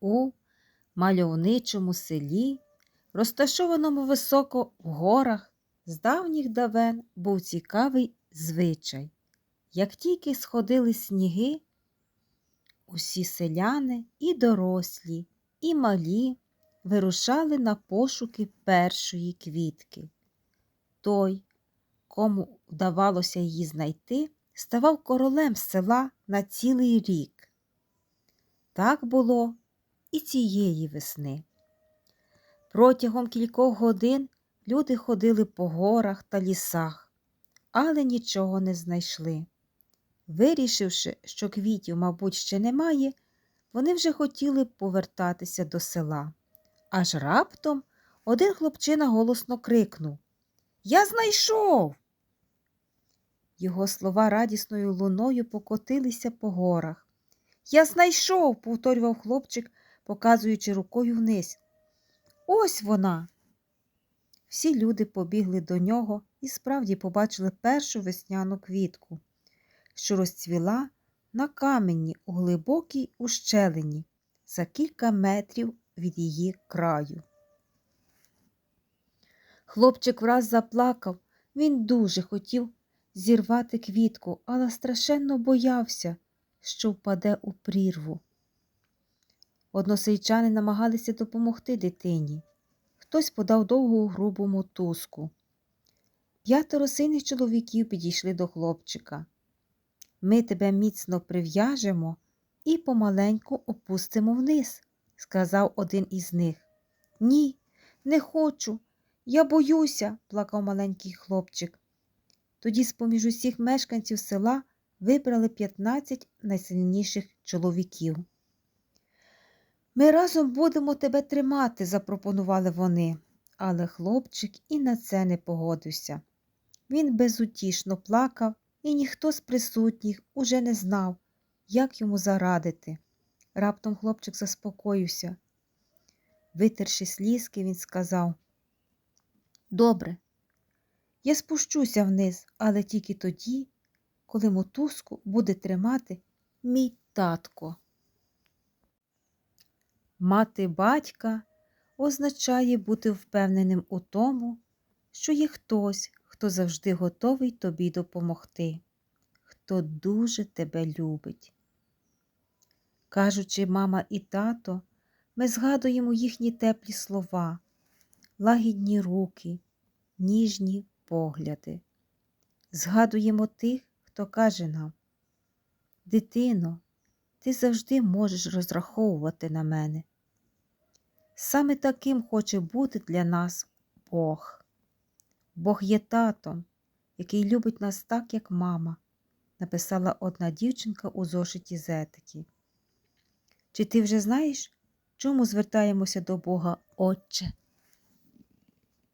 У мальовничому селі, розташованому високо в горах, з давніх давен був цікавий звичай. Як тільки сходили сніги, усі селяни і дорослі, і малі вирушали на пошуки першої квітки. Той, кому вдавалося її знайти, ставав королем села на цілий рік. Так було і цієї весни. Протягом кількох годин люди ходили по горах та лісах, але нічого не знайшли. Вирішивши, що квітів, мабуть, ще немає, вони вже хотіли повертатися до села. Аж раптом один хлопчина голосно крикнув Я знайшов. Його слова радісною луною покотилися по горах. Я знайшов, повторював хлопчик, показуючи рукою вниз. Ось вона. Всі люди побігли до нього і справді побачили першу весняну квітку, що розцвіла на камені у глибокій ущелині за кілька метрів від її краю. Хлопчик враз заплакав, він дуже хотів зірвати квітку, але страшенно боявся, що впаде у прірву. Односельчани намагалися допомогти дитині. Хтось подав довгу грубу мотузку. П'ятеро сильних чоловіків підійшли до хлопчика. Ми тебе міцно прив'яжемо і помаленьку опустимо вниз, сказав один із них. Ні, не хочу. Я боюся, плакав маленький хлопчик. Тоді з поміж усіх мешканців села вибрали 15 найсильніших чоловіків. Ми разом будемо тебе тримати, запропонували вони, але хлопчик і на це не погодився. Він безутішно плакав, і ніхто з присутніх уже не знав, як йому зарадити. Раптом хлопчик заспокоївся. Витерши слізки, він сказав Добре, я спущуся вниз, але тільки тоді, коли мотузку буде тримати мій татко. Мати батька означає бути впевненим у тому, що є хтось, хто завжди готовий тобі допомогти, хто дуже тебе любить. Кажучи, мама і тато, ми згадуємо їхні теплі слова, лагідні руки, ніжні погляди. Згадуємо тих, хто каже нам, дитино, ти завжди можеш розраховувати на мене. Саме таким хоче бути для нас Бог. Бог є татом, який любить нас так, як мама, написала одна дівчинка у зошиті з етики. Чи ти вже знаєш, чому звертаємося до Бога Отче?